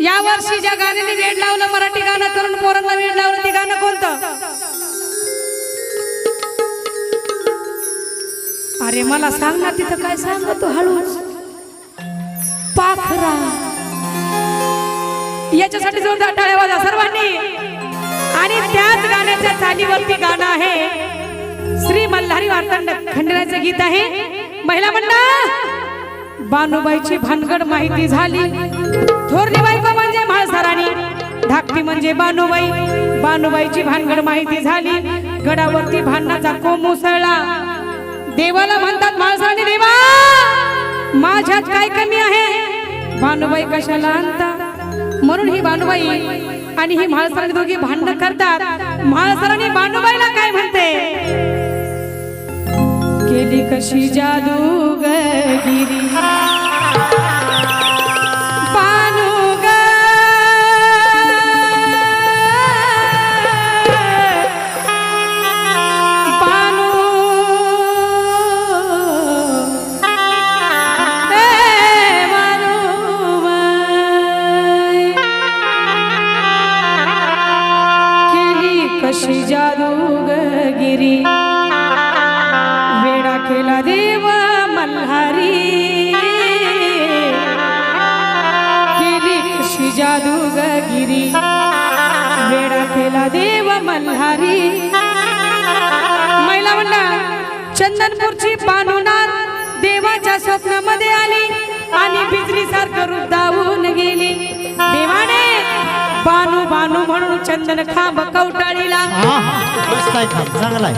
या वर्षी ज्या गाण्याने वेळ लावलं मराठी गाणं तरुण पोरांना वेळ लावलं ते गाणं कोणतं? अरे मला सांग ना तिथं काय सांग तू हळूच? पाखरा. याच्यासाठी जोरदार टाळ्या वाजा सर्वांनी. आणि त्याच गाण्याच्या चालीवरती गाणं आहे श्री मल्हारी वार्तांड खंडनाचं गीत आहे. महिला मंडळ! बानुबाईची भानगड माहिती झाली. थोरली बायको म्हणजे म्हाळसराणी. धाकटी म्हणजे बानुबाई. बानुबाईची भानगड माहिती झाली. गडावरती भांडणाचा कोम उसळला. देवाला म्हणतात म्हाळसराणी देवा माझ्यात काय कमी आहे? भानुबाई कशाला आणता? म्हणून ही भानुबाई आणि ही म्हाळसराणी दोघी भांडण करतात. म्हाळसराणी बानुबाईला काय म्हणते? केली कशी जादू जादूगिरी वेडा केला देव मल्हारी. महिला म्हणला चंदनपूरची पानुनार देवाच्या स्वप्नामध्ये आली आणि बिजली सारखं रूप दावून गेली. देवाने बानू बानू म्हणून चंदन खांब कवटाळीला. हा आहे चांगला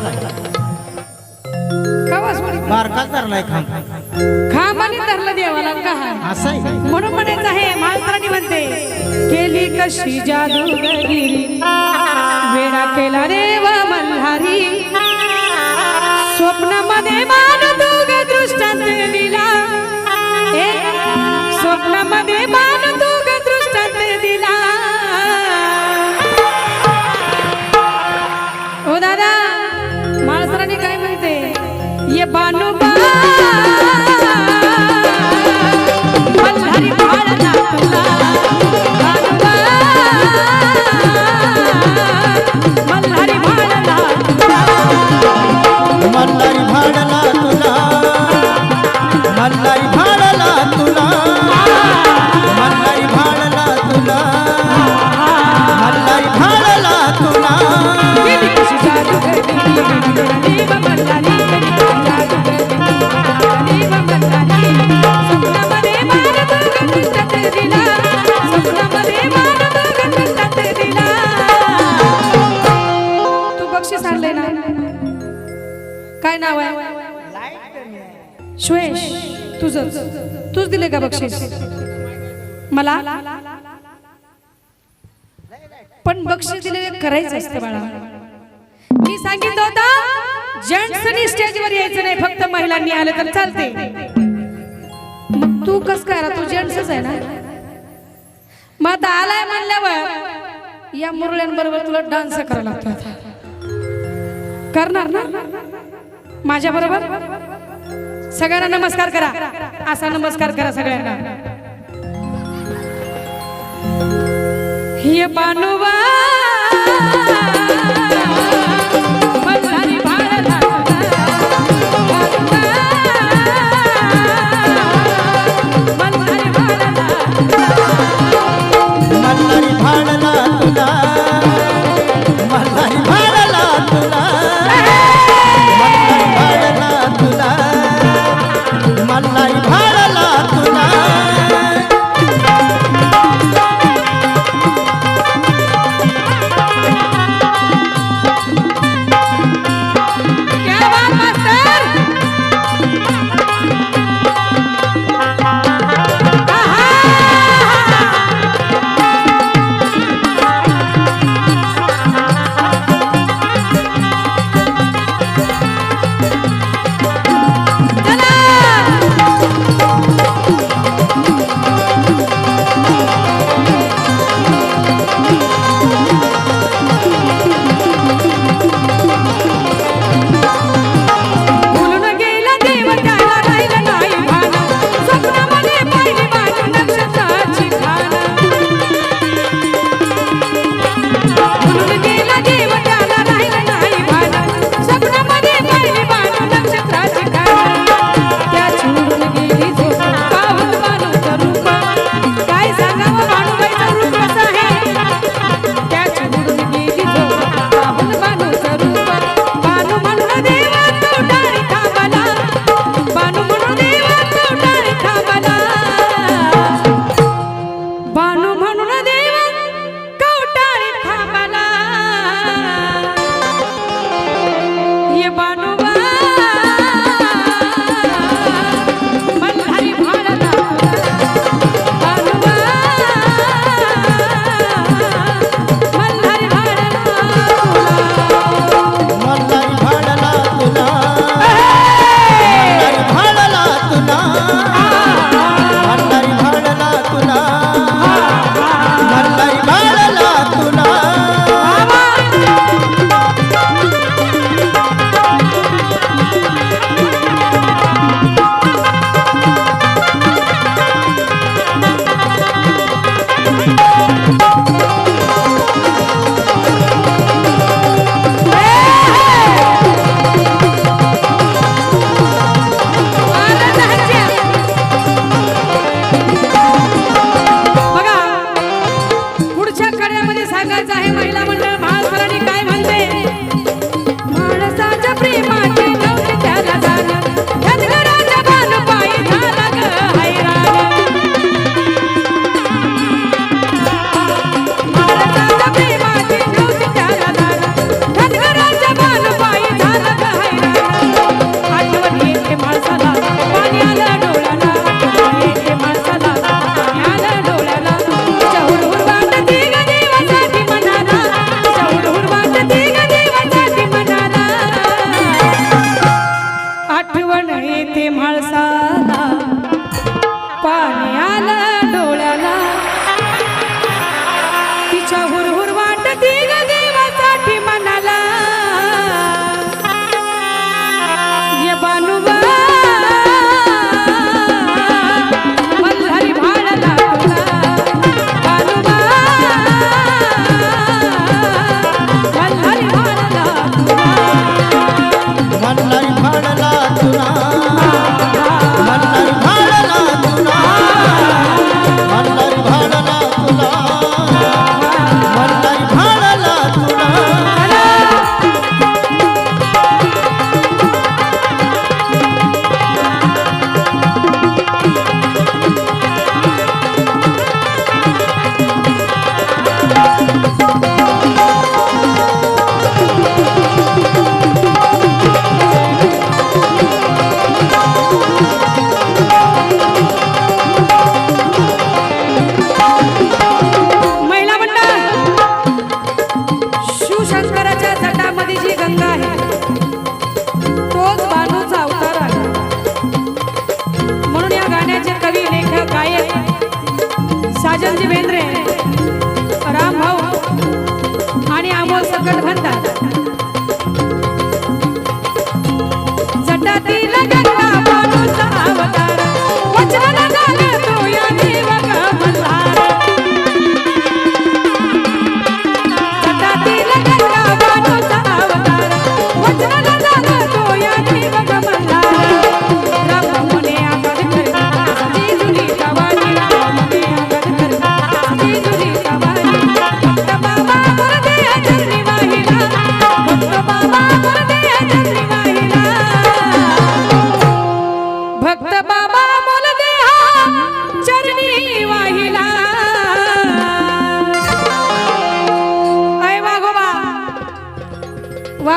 आहे कवास म्हणे? बारका धरलाय खांब. खांबाने धरलं देवाला का असं आहे. म्हणून म्हणायचं आहे महाराष्ट्राने म्हणते केली कशी जादूगिरी वेडा केला देव मल्हारी. स्वप्नामध्ये मान तूच दिले का बक्षीस? मला? पण बक्षीस दिले करायचं असतं बाळा. मी सांगितलं होतं जेंट्सनी स्टेजवर यायचं नाही फक्त महिलांनी आलं तर चालते. मग तू कस काय तू जेंट्सच आहे ना? मग आता आलाय म्हणल्यावर या मुरळ्यांबरोबर तुला डान्स करावा लागतो करणार ना? माझ्या बरोबर सगळ्यांना नमस्कार करा. असा नमस्कार करा सगळ्यांना. हे बानुवा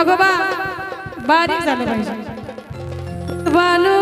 वाघोबा बारीक झालं पाहिजे. बालुबा